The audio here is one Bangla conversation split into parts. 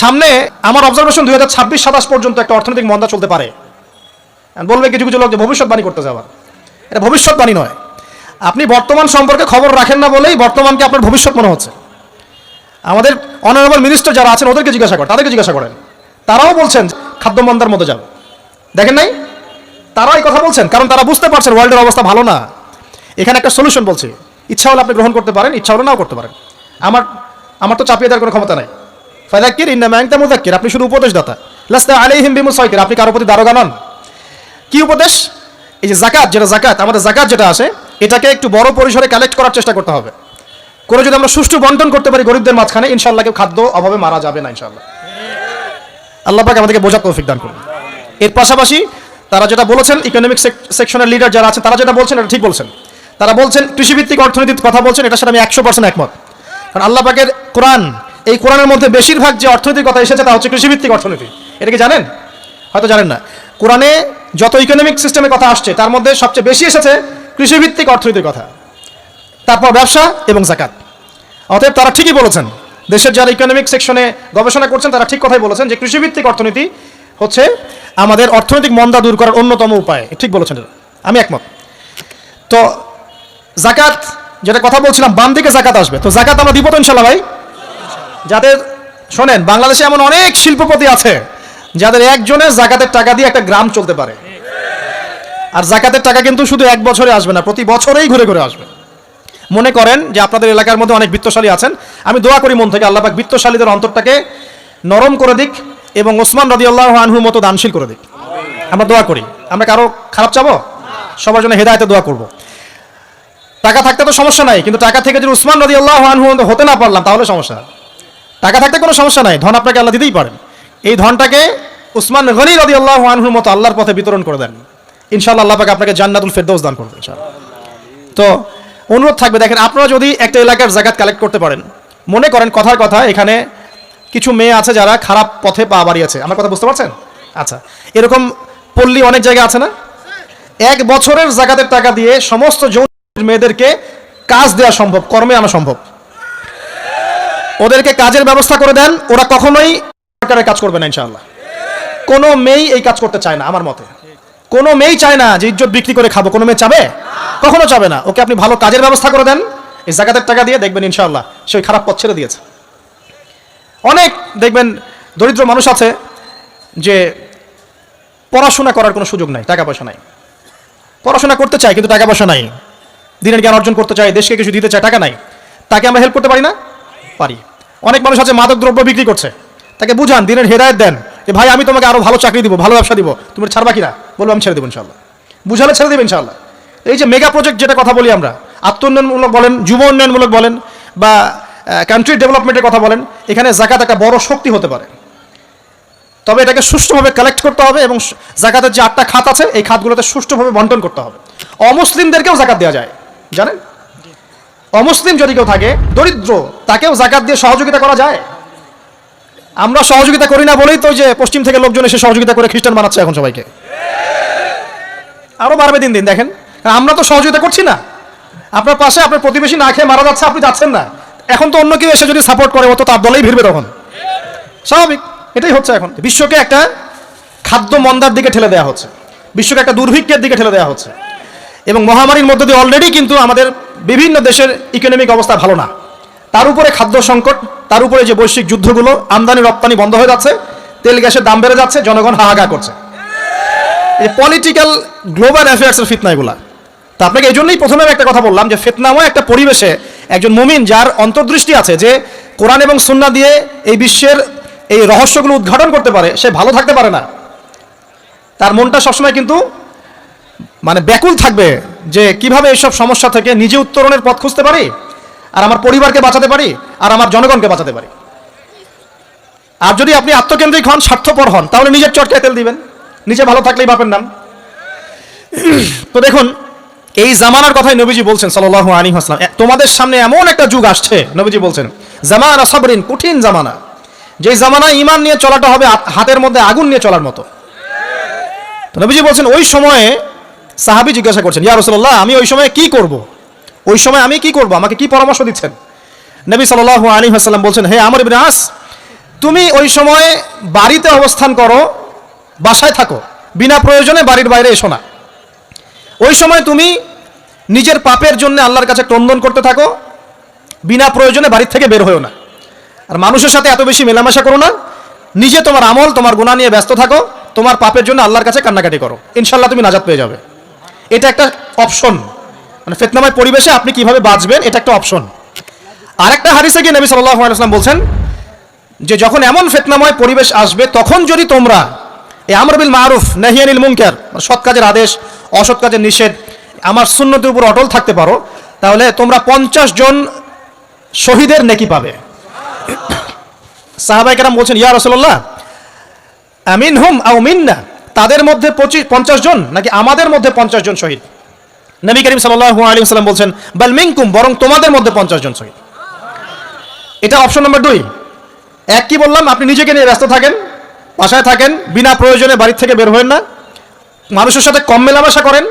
সামনে আমার অবজারভেশন দুই হাজার ছাব্বিশ সাতাশ পর্যন্ত একটা অর্থনৈতিক মন্দা চলতে পারে। বলবে কিছু কিছু লোক যে ভবিষ্যৎবাণী করতে যাবার এটা ভবিষ্যৎবাণী নয়। আপনি বর্তমান সম্পর্কে খবর রাখেন না বলেই বর্তমানকে আপনার ভবিষ্যৎ মনে হচ্ছে। আমাদের অনারেবল মিনিস্টার যারা আছেন, ওদেরকে জিজ্ঞাসা করেন তাদেরকে জিজ্ঞাসা করেন। তারাও বলছেন খাদ্য মন্দার মতো যাবে দেখেন নাই? তারাও এই কথা বলছেন, কারণ তারা বুঝতে পারছেন ওয়ার্ল্ডের অবস্থা ভালো না। এখানে একটা সলিউশন বলছি। ইচ্ছা হলে আপনি গ্রহণ করতে পারেন, ইচ্ছা হলে নাও করতে পারেন। আমার আমার তো চাপিয়ে দেওয়ার কোনো ক্ষমতা নাই। ফাদাক্কির ইন্না ম্যাংতা মুদাক্কির আপনি শুধু উপদেশদাতা। লাস্তা আলাইহিম বিমুসাইকির, আপনি কারও প্রতি দারোগা নন? কি উপদেশ? এই যে জাকাত যেটা জাকাত আমাদের জাকাত যেটা আছে, এটাকে একটু বড় পরিসরে কালেক্ট করার চেষ্টা করতে হবে। করে যদি আমরা সুষ্ঠু বন্টন করতে পারি গরিবদের মাঝখানে ইনশাল্লাহ কেউ খাদ্য অভাবে মারা যাবে না ইনশাল্লাহ আল্লাহ পাক আমাদেরকে বোঝার তৌফিক দান করুন। এর পাশাপাশি তারা যেটা বলেছেন ইকোনমিক সেকশনের লিডার যারা আছে তারা যেটা বলছেন, এটা ঠিক বলছেন। তারা বলছেন, কৃষিভিত্তিক অর্থনীতির কথা বলছেন, এটার সাথে আমি একশো পার্সেন্ট একমত। কারণ আল্লাহ পাকের কোরআন এই কোরআনের মধ্যে বেশিরভাগ যে অর্থনীতির কথা এসেছে তা হচ্ছে কৃষিভিত্তিক অর্থনীতি। এটা কি জানেন? হয়তো জানেন না। কোরআনে যত ইকোনমিক সিস্টেমের কথা আসছে, তার মধ্যে সবচেয়ে বেশি এসেছে কৃষিভিত্তিক অর্থনীতির কথা। তারপর ব্যবসা এবং জাকাত। অতএব তারা ঠিকই বলেছেন, দেশের যারা ইকোনমিক সেকশনে গবেষণা করছেন, তারা ঠিক কথাই বলেছেন যে কৃষিভিত্তিক অর্থনীতি হচ্ছে আমাদের অর্থনৈতিক মন্দা দূর করার অন্যতম উপায়। ঠিক বলেছেন আমি একমত। তো জাকাত, যেটা কথা বলছিলাম, বাম দিকে জাকাত আসবে। তো জাকাত আমরা দিব তো ইনশাল্লাহ ভাই? যাদের, শোনেন, বাংলাদেশে এমন অনেক শিল্পপতি আছে যাদের একজনের জাকাতের টাকা দিয়ে একটা গ্রাম চলতে পারে। আর জাকাতের টাকা কিন্তু শুধু এক বছরে আসবে না, প্রতি বছরেই ঘুরে ঘুরে আসবে। মনে করেন যে আপনাদের এলাকার মধ্যে অনেক বিত্তশালী আছেন, আমি দোয়া করি মন থেকে আল্লাহ বিত্তশালীদের অন্তরটাকে নরম করে দিক এবং ওসমান রদি আল্লাহ আনহুর মতো দানশীল করে দিক। আমরা দোয়া করি। আমরা কারও খারাপ চাবো? সবার জন্য হেদায়তে দোয়া করব। টাকা থাকতে তো সমস্যা নাই, কিন্তু টাকা থেকে যদি উসমান রদি আল্লাহ আনহু হতে না পারলাম, তাহলে সমস্যা। টাকা থাকতে কোনো সমস্যা নাই, ধন আপনাকে আল্লাহ দিতেই পারেন। এই ধনটাকে উসমান গনি রদি আল্লাহ আনহুর মতো আল্লাহর পথে বিতরণ করে দেন। ইনশাআল্লাহ আল্লাহ পাকে আপনাকে জান্নাতুল ফেরদৌস দান করবে ইনশাআল্লাহ। তো অনুরোধ থাকবে, দেখেন, আপনারা যদি একটা এলাকার জাকাত কালেক্ট করতে পারেন, মনে করেন কথার কথা, এখানে কিছু মেয়ে আছে যারা খারাপ পথে পা বাড়িয়েছে। আমার কথা বুঝতে পারছেন? আচ্ছা এরকম পল্লী অনেক জায়গা আছে না? এক বছরের জাকাতের টাকা দিয়ে সমস্ত যৌন মেয়েদেরকে কাজ দেওয়া সম্ভব, কর্মে আনা সম্ভব। ওদেরকে কাজের ব্যবস্থা করে দেন। ওরা কখনোই সরকারের কাজ করবে না, ইনশাআল্লাহ। কোনো মেয়েই এই কাজ করতে চায় না, আমার মতে। কোনো মেয়েই চায় না যে ইজ্জত বিক্রি করে খাব। কোনো মেয়ে চাবে? কখনো চাবে না। ওকে আপনি ভালো কাজের ব্যবস্থা করে দেন। এই জাকাতের টাকা দিয়ে দেখবেন, ইনশাআল্লাহ, সে খারাপ পথ ছেড়ে দিয়েছে। অনেক দেখবেন দরিদ্র মানুষ আছে যে পড়াশোনা করার কোনো সুযোগ নাই, টাকা পয়সা নাই। পড়াশোনা করতে চায়, কিন্তু টাকা পয়সা নাই। দিনের জ্ঞান অর্জন করতে চায়, দেশকে কিছু দিতে চায়, টাকা নাই। তাকে আমরা হেল্প করতে পারি না। পারি। অনেক মানুষ আছে মাদক দ্রব্য বিক্রি করছে। তাকে বুঝান, দিনের হেদায়ত দেন যে, ভাই, আমি তোমাকে আরও ভালো চাকরি দিব, ভালো ব্যবসা দিব। তুমি ছাড়বা কিনা? বলব, আমি ছেড়ে দেবো ইনশাল্লাহ বুঝালে ছেড়ে দেবেন ইনশাল্লাহ এই যে মেগা প্রজেক্ট যেটা কথা বলি আমরা আত্ম উন্নয়নমূলক বলেন, যুব উন্নয়নমূলক বলেন, বা কান্ট্রি ডেভেলপমেন্টের কথা বলেন, এখানে জাকাত একটা বড় শক্তি হতে পারে। তবে এটাকে সুষ্ঠুভাবে কালেক্ট করতে হবে এবং জাকাতের যে আটটা খাত আছে, এই খাতগুলোতে সুষ্ঠুভাবে বন্টন করতে হবে। অমুসলিমদেরকেও জাকাত দেওয়া যায়। জানেন? অমুসলিম যদি কেউ থাকে, দরিদ্র, তাকেও জাকাত দিয়ে সহযোগিতা করা যায়? আমরা সহযোগিতা করি না বলেই তো যে পশ্চিম থেকে লোকজন এসে সহযোগিতা করে খ্রিস্টান বানাচ্ছে এখন সবাইকে। আরও বাড়বে দিন দিন, দেখেন। আমরা তো সহযোগিতা করছি না। আপনার পাশে আপনার প্রতিবেশী না খেয়ে মারা যাচ্ছে, আপনি যাচ্ছেন না। এখন তো অন্য কেউ এসে যদি সাপোর্ট করে, ও তো তার দলেই ভিড়বে তখন। স্বাভাবিক, এটাই হচ্ছে এখন। বিশ্বকে একটা খাদ্য মন্দার দিকে ঠেলে দেওয়া হচ্ছে। বিশ্বকে একটা দুর্ভিক্ষের দিকে ঠেলে দেওয়া হচ্ছে। এবং মহামারীর মধ্যে দিয়ে অলরেডি কিন্তু আমাদের বিভিন্ন দেশের ইকোনমিক অবস্থা ভালো না। তার উপরে খাদ্য সংকট, তার উপরে যে বৈশ্বিক যুদ্ধগুলো, আমদানি, রপ্তানি বন্ধ হয়ে যাচ্ছে, তেল গ্যাসের দাম বেড়ে যাচ্ছে, জনগণ হাহাকা করছে। এই পলিটিক্যাল গ্লোবাল অ্যাফেয়ার্সের ফিতনা এগুলা। তা আপনাকে এই জন্যই প্রথমে একটা কথা বললাম যে ফিতনাময় একটা পরিবেশে একজন মুমিন যার অন্তর্দৃষ্টি আছে যে কোরআন এবং সুন্না দিয়ে এই বিশ্বের এই রহস্যগুলো উদ্ঘাটন করতে পারে, সে ভালো থাকতে পারে না। তার মনটা সবসময় কিন্তু মানে ব্যাকুল থাকবে। যে কীভাবে এইসব সমস্যা থেকে নিজে উত্তরণের পথ খুঁজতে পারি, আর আমার পরিবারকে বাঁচাতে পারি, আর আমার জনগণকে বাঁচাতে পারি। আর যদি আপনি আত্মকেন্দ্রিক হন, স্বার্থপর হন, তাহলে নিজের চটকায় তেল দিবেন। নিজে ভালো থাকলেই বাপের নাম। তো দেখুন, এই জামানার কথাই নবীজি বলছেন সাল্লাহ আলী হাসলাম তোমাদের সামনে এমন একটা যুগ আসছে, নবীজি বলছেন, জামানা সবরিন, কঠিন জামানা। যেই জামানায় ইমান নিয়ে চলাটা হবে হাতের মধ্যে আগুন নিয়ে চলার মতো। নবীজি বলছেন, ওই সময়ে সাহাবি জিজ্ঞাসা করছেন, ইয়া রসুল্লাহ আমি ওই সময় কি করব? ওই সময় আমি কি করব? আমাকে কি পরামর্শ দিচ্ছেন? নবী সাল্লাল্লাহু আলী হাসাল্লাম বলছেন, হে আমার ইবনে আস, তুমি ওই সময় বাড়িতে অবস্থান করো, বাসায় থাকো, বিনা প্রয়োজনে বাড়ির বাইরে এসো না। ওই সময় তুমি নিজের পাপের জন্য আল্লাহর কাছে ক্রন্দন করতে থাকো, বিনা প্রয়োজনে বাড়ির থেকে বের হয়েও না। আর মানুষের সাথে এত বেশি মেলামেশা করো না, নিজে তোমার আমল, তোমার গুণা নিয়ে ব্যস্ত থাকো, তোমার পাপের জন্য আল্লাহর কাছে কান্নাকাটি করো। ইনশাল্লাহ তুমি নাজাত পেয়ে যাবে। এটা একটা অপশন মানে ফেতনাময় পরিবেশে আপনি কীভাবে বাঁচবেন, এটা একটা অপশন আর একটা হারিসে গিয়ে নবী সাল্লাহ বলছেন যে যখন এমন ফেতনাময় পরিবেশ আসবে, তখন যদি তোমরা এই আমরবিল মারুফ নাহিয়ানিল মুনকার মানে সৎ কাজের আদেশ, অসৎ কাজের নিষেধ, আমার শূন্যতের উপর অটল থাকতে পারো, তাহলে তোমরা পঞ্চাশ জন শহীদের নেকি পাবে। সাহাবাই বলছেন, ইয়া রসল্লাহ আমিন হুম আও মিন্না তাদের মধ্যে পঁচিশ পঞ্চাশ জন নাকি আমাদের মধ্যে পঞ্চাশ জন শহীদ? নবী করিম সাল্লাহ আলী সাল্লাম বলছেন, বাল মিনকুম, বরং তোমাদের মধ্যে পঞ্চাশ জন শহীদ। এটা অপশন নম্বর দুই। এক, কি বললাম? আপনি নিজেকে নিয়ে ব্যস্ত থাকেন, বাসায় থাকেন, বিনা প্রয়োজনে বাড়ির থেকে বের হবেন না, মানুষের সাথে কম মেলামেশা করেন,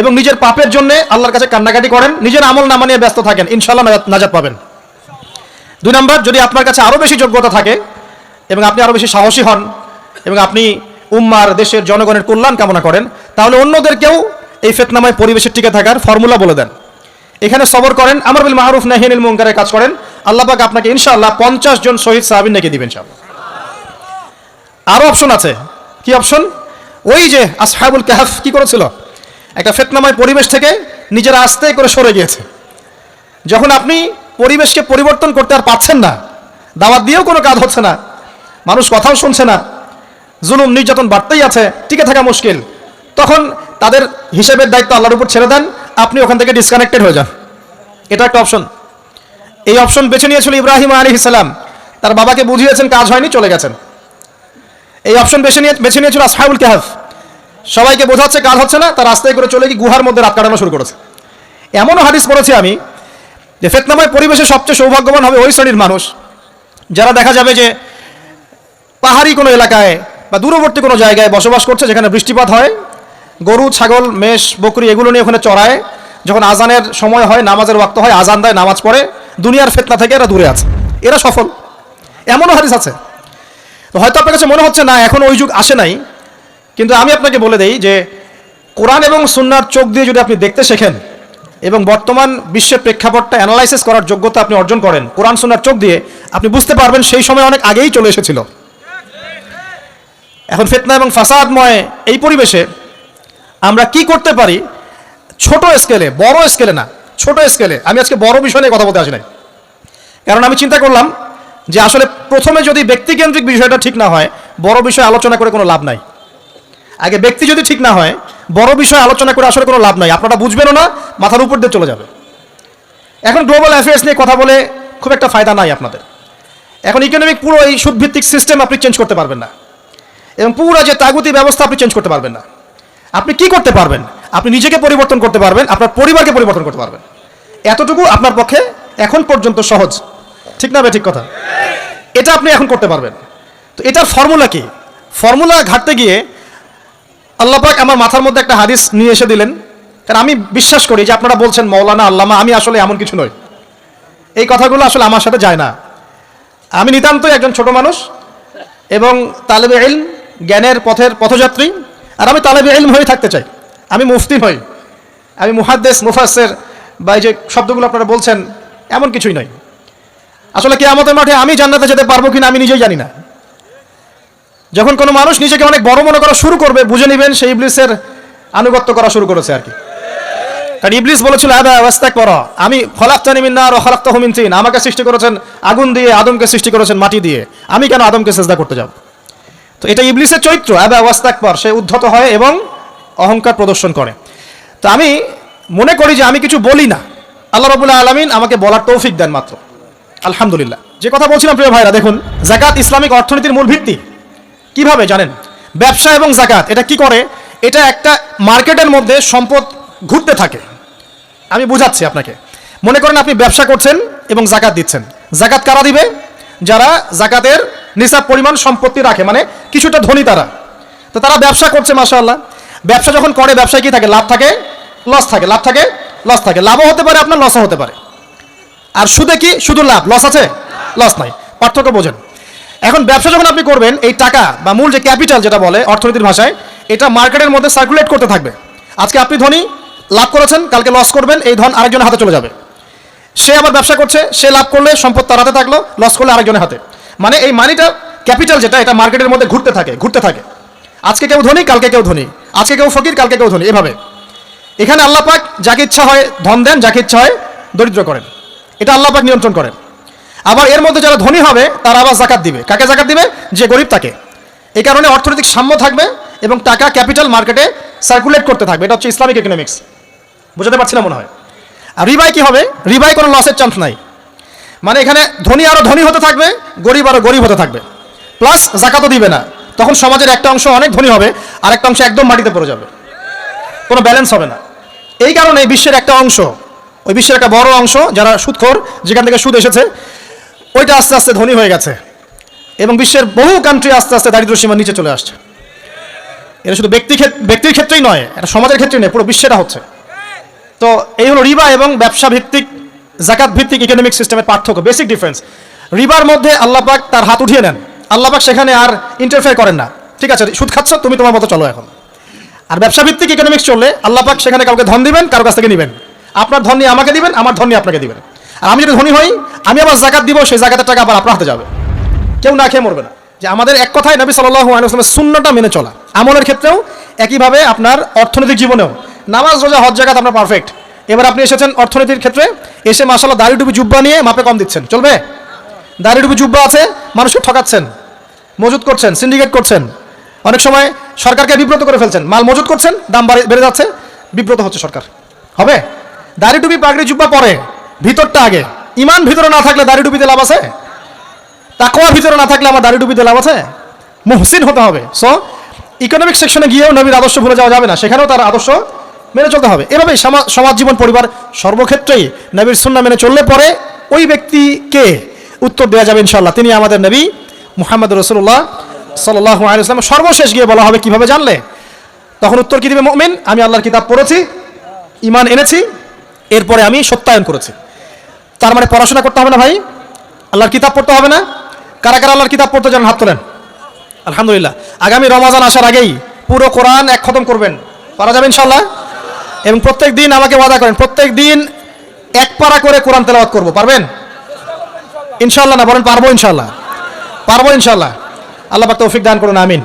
এবং নিজের পাপের জন্য আল্লাহর কাছে কান্নাকাটি করেন, নিজের আমল নামা নিয়ে ব্যস্ত থাকেন ইনশাল্লাহ নাজাত পাবেন। দুই নম্বর, যদি আপনার কাছে আরও বেশি যোগ্যতা থাকে, এবং আপনি আরও বেশি সাহসী হন, এবং আপনি উম্মার দেশের জনগণের কল্যাণ কামনা করেন, তাহলে অন্যদেরকেও এই ফেতনাময় পরিবেশের টিকে থাকার ফর্মুলা বলে দেন। এখানে সবর করেন, আমার বিল মাহরুফ নাহিনুল মুনকারের কাজ করেন। আল্লাহ পাক আপনাকে ইনশাআল্লাহ পঞ্চাশ জন শহীদ সাহাবিন নাকি দিবেন সব আরও অপশন আছে। কি অপশন ওই যে আসহাবুল কাহাফ কি করেছিল? একটা ফেতনাময় পরিবেশ থেকে নিজেরা আস্তে করে সরে গিয়েছে। যখন আপনি পরিবেশকে পরিবর্তন করতে আর পাচ্ছেন না, দাওয়াত দিয়েও কোনো কাজ হচ্ছে না, মানুষ কথাও শুনছে না জুলুম, নির্যাতন বাড়তেই আছে, টিকে থাকা মুশকিল। তখন তাদের হিসেবের দায়িত্ব আল্লাহর উপর ছেড়ে দেন, আপনি ওখান থেকে ডিসকানেক্টেড হয়ে যান। এটা একটা অপশন এই অপশন বেছে নিয়েছিল ইব্রাহিম আলী ইসলাম তার বাবাকে বুঝিয়েছেন, কাজ হয়নি, চলে গেছেন। এই অপশন বেছে নিয়ে বেছে নিয়েছিল আসহাবুল কাহাফ। সবাইকে বোঝাচ্ছে, কাজ হচ্ছে না, তার রাস্তায় করে চলে গিয়ে গুহার মধ্যে রাত কাটানো শুরু করেছে। এমনও হাদিস পড়েছি আমি যে ফেতনাময় পরিবেশে সবচেয়ে সৌভাগ্যবান হবে ওই শ্রেণির মানুষ, যারা দেখা যাবে যে পাহাড়ি কোনো এলাকায় বা দূরবর্তী কোনো জায়গায় বসবাস করছে, যেখানে বৃষ্টিপাত হয়, গরু, ছাগল, মেষ, বকরি এগুলো নিয়ে ওখানে চড়ায়। যখন আজানের সময় হয়, নামাজের ওয়াক্ত হয়, আজান দেয়, নামাজ পড়ে, দুনিয়ার ফেতনা থেকে এরা দূরে আছে। এরা সফল। এমনও হাদিস আছে। হয়তো আপনার কাছে মনে হচ্ছে, না, এখন ওই যুগ আসে নাই। কিন্তু আমি আপনাকে বলে দেই যে, কোরআন এবং সুন্নার চোখ দিয়ে যদি আপনি দেখতে শেখেন এবং বর্তমান বিশ্বের প্রেক্ষাপটটা অ্যানালাইসিস করার যোগ্যতা আপনি অর্জন করেন, কোরআন সুন্নার চোখ দিয়ে আপনি বুঝতে পারবেন সেই সময় অনেক আগেই চলে এসেছিল। এখন ফেতনা এবং ফাসাদময় এই পরিবেশে আমরা কি করতে পারি? ছোট স্কেলে, বড় স্কেলে না, ছোট স্কেলে। আমি আজকে বড় বিষয় নিয়ে কথা বলতে আসি নাই। কারণ আমি চিন্তা করলাম যে আসলে প্রথমে যদি ব্যক্তিকেন্দ্রিক বিষয়টা ঠিক না হয়, বড় বিষয় আলোচনা করে কোনো লাভ নাই। আগে ব্যক্তি যদি ঠিক না হয়, বড় বিষয় আলোচনা করে আসলে কোনো লাভ নাই। আপনারা বুঝবেনও না, মাথার উপর দিয়ে চলে যাবে। এখন গ্লোবাল অ্যাফেয়ার্স নিয়ে কথা বলে খুব একটা ফায়দা নাই আপনাদের। এখন ইকোনমিক পুরো এই সুদভিত্তিক সিস্টেম আপনি চেঞ্জ করতে পারবেন না। এবং পুরো যে তাগুতি ব্যবস্থা আপনি চেঞ্জ করতে পারবেন না। আপনি কি করতে পারবেন? আপনি নিজেকে পরিবর্তন করতে পারবেন, আপনার পরিবারকে পরিবর্তন করতে পারবেন। এতটুকু আপনার পক্ষে এখন পর্যন্ত সহজ। ঠিক না ঠিক কথা? এটা আপনি এখন করতে পারবেন। তো এটার ফর্মুলা কি? ফর্মুলা ঘাটতে গিয়ে আল্লাহ পাক আমার মাথার মধ্যে একটা হাদিস নিয়ে এসে দিলেন। কারণ আমি বিশ্বাস করি যে আপনারা বলছেন মৌলানা আল্লামা, আমি আসলে এমন কিছু নই। এই কথাগুলো আসলে আমার সাথে যায় না। আমি নিতান্তই একজন ছোট মানুষ এবং তালেবে ইলম জ্ঞানের পথের পথযাত্রী আর আমি তালেবে ইলম হয়ে থাকতে চাই। আমি মুফতি হই আমি মুহাদ্দেস মুফাসের বা এই যে শব্দগুলো আপনারা বলছেন, এমন কিছুই নয় আসলে কি আমাদের মাঠে আমি জান্নাতে যেতে পারব কিনা আমি নিজেই জানি না। যখন কোনো মানুষ নিজেকে অনেক বড় মনে করা শুরু করবে, বুঝে নেবেন সেই ইবলিসের আনুগত্য করা শুরু করেছে আর কি। কারণ ইবলিস বলেছিল, আদা ওয়াস্তাক করো আমি খলাক্তানি মিন্নার ও খলাক্তা হুমিন আমাকে সৃষ্টি করেছেন আগুন দিয়ে, আদমকে সৃষ্টি করেছেন মাটি দিয়ে আমি কেন আদমকে চেষ্টা করতে যাব? তো এটা ইবলিসের চরিত্র, আবা ওয়াস্তাক পর সে উদ্ধত হয় এবং অহংকার প্রদর্শন করে। তো আমি মনে করি যে আমি কিছু বলি না। আল্লাহ রবুল্লাহ আলমিন আমাকে বলার তৌফিক দেন মাত্র। আলহামদুলিল্লাহ। যে কথা বলছিলাম, প্রিয় ভাইরা, দেখুন জাকাত ইসলামিক অর্থনীতির মূল ভিত্তি। কীভাবে জানেন? ব্যবসা এবং জাকাত এটা কি করে? এটা একটা মার্কেটের মধ্যে সম্পদ ঘুরতে থাকে। আমি বুঝাচ্ছি আপনাকে। মনে করেন আপনি ব্যবসা করছেন এবং জাকাত দিচ্ছেন। জাকাত কারা দিবে? যারা জাকাতের নিসাব পরিমাণ সম্পত্তি রাখে মানে কিছুটা ধনী তারা। তো তারা ব্যবসা করছে, মাশাআল্লাহ। ব্যবসা যখন করে, ব্যবসায় কি থাকে? লাভ থাকে লস থাকে। লাভ থাকে লস থাকে। লাভও হতে পারে, আপনার লসও হতে পারে। আর সুদে কি? শুধু লাভ। লস আছে? লস নাই। পার্থক্য বোঝেন। এখন ব্যবসা যখন আপনি করবেন, এই টাকা বা মূল যে ক্যাপিটাল যেটা বলে অর্থনীতির ভাষায়, এটা মার্কেটের মধ্যে সার্কুলেট করতে থাকবে। আজকে আপনি ধনী, লাভ করেছেন, কালকে লস করবেন, এই ধন আরেকজনের হাতে চলে যাবে। সে আবার ব্যবসা করছে, সে লাভ করলে সম্পদ তার হাতে থাকল লস করলে আরেকজনের হাতে। মানে এই মানিটা ক্যাপিটাল যেটা, এটা মার্কেটের মধ্যে ঘুরতে থাকে ঘুরতে থাকে। আজকে কেউ ধনী, কালকে কেউ ধনী। আজকে কেউ ফকির, কালকে কেউ ধনী, এভাবে। এখানে আল্লাহ পাক যাকে ইচ্ছা হয় ধন দেন, যাকে ইচ্ছা হয় দরিদ্র করেন। এটা আল্লাহ পাক নিয়ন্ত্রণ করেন। আবার এর মধ্যে যারা ধনী হবে, তারা আবার জাকাত দিবে। কাকে জাকাত দিবে? যে গরিব তাকে। এই কারণে অর্থনৈতিক সাম্য থাকবে এবং টাকা ক্যাপিটাল মার্কেটে সার্কুলেট করতে থাকবে। এটা হচ্ছে ইসলামিক ইকোনমিক্স বুঝতে পারছি না মনে হয়। আর রিবাই কি হবে? রিবাই কোনো লসের চান্স নাই। মানে এখানে ধনী আরও ধনী হতে থাকবে, গরিব আরও গরিব হতে থাকবে। প্লাস জাকাতও দিবে না। তখন সমাজের একটা অংশ অনেক ধনী হবে, আর একটা অংশ একদম মাটিতে পড়ে যাবে। কোনো ব্যালেন্স হবে না। এই কারণে বিশ্বের একটা অংশ, ওই বিশ্বের একটা বড় অংশ যারা সুদখোর, যেখান থেকে সুদ এসেছে, ওইটা আস্তে আস্তে ধনী হয়ে গেছে। এবং বিশ্বের বহু কান্ট্রি আস্তে আস্তে দারিদ্র সীমার নিচে চলে আসছে। এটা শুধু ব্যক্তি ব্যক্তির ক্ষেত্রেই নয়, এটা সমাজের ক্ষেত্রেই নয়, পুরো বিশ্বেটা হচ্ছে। তো এই হলো রিবা এবং ব্যবসা ভিত্তিক জাকাত ভিত্তিক ইকোনমিক সিস্টেমের পার্থক্য বেসিক ডিফারেন্স রিবার মধ্যে আল্লাহ পাক তার হাত উঠিয়ে নেন। আল্লাহ পাক সেখানে আর ইন্টারফেয়ার করেন না। ঠিক আছে, সুদ খাচ্ছ, তুমি তোমার মতো চলো এখন। আর ব্যবসা ভিত্তিক ইকোনমিক্স চললে আল্লাহ পাক সেখানে কাউকে ধন দিবেন, কারও কাছ থেকে নেবেন। আপনার ধন নিয়ে আমাকে দিবেন, আমার ধন নিয়ে আপনাকে দিবেন। আর আমি যদি ধনী হই, আমি আবার জাকাত দিব, সেই জাকাতের টাকা আবার আপনার হাতে যাবে। কেউ না খেয়ে মরবে না। যে আমাদের এক কথায় নবী সাল্লাহ আলুসলামের শূন্যটা মেনে চলা। আমলের ক্ষেত্রেও একইভাবে আপনার অর্থনৈতিক জীবনেও। নামাজ, রোজা, হজ জায়গাতে আপনার পারফেক্ট এবার আপনি এসেছেন অর্থনীতির ক্ষেত্রে, এসে মাসাল্লাহ দাড়ি ডুবি জুব্বা নিয়ে মাপে কম দিচ্ছেন। চলবে? দাড়ি ডুবি জুব্বা আছে, মানুষকে ঠকাচ্ছেন, মজুত করছেন সিন্ডিকেট করছেন। অনেক সময় সরকারকে বিব্রত করে ফেলছেন, মাল মজুত করছেন, দাম বাড়ে- বেড়ে যাচ্ছে, বিব্রত হচ্ছে সরকার। হবে? দাড়ি ডুবি পাগড়ি, জুব্বা পরে, ভিতরটা আগে। ইমান ভিতরে না থাকলে দাড়ি টুপিতে লাভ আছে? তাকওয়া ভিতরে না থাকলে আমার দাড়ি টুপিতে লাভ আছে? মুহসিন হতে হবে। সো ইকোনমিক সেকশনে গিয়েও নবীর আদর্শ ভুলে যাওয়া যাবে না, সেখানেও তার আদর্শ মেনে চলতে হবে। এভাবেই সমাজ জীবন পরিবার সর্বক্ষেত্রেই নবীর সুন্না মেনে চললে পরে ওই ব্যক্তিকে উত্তর দেওয়া যাবে ইনশাল্লাহ তিনি আমাদের নবী মুহাম্মদ রসুল্লাহ সাল্লাহ আলাইসলাম সর্বশেষ গিয়ে বলা হবে কীভাবে জানলে? তখন উত্তর কি দিবে মমিন? আমি আল্লাহর কিতাব পড়েছি ইমান এনেছি, এরপরে আমি সত্যায়ন করেছি। তার মানে পড়াশোনা করতে হবে না ভাই? আল্লাহর কিতাব পড়তে হবে না? কারা কারা আল্লাহর কিতাব পড়তে জানেন? হাত তোলেন। আলহামদুলিল্লাহ। আগামী রমাজান আসার আগেই পুরো কোরআন এক খতম করবেন। পারা যাবে ইনশাল্লাহ এবং প্রত্যেক দিন আমাকে ওয়াদা করেন, প্রত্যেক দিন এক পারা করে কোরআন তেলাওয়াত করব, পারবেন? ইনশাল্লাহ না, বলেন পারব ইনশাল্লাহ পারব ইনশাল্লাহ আল্লাহ তৌফিক দান করুন, আমিন।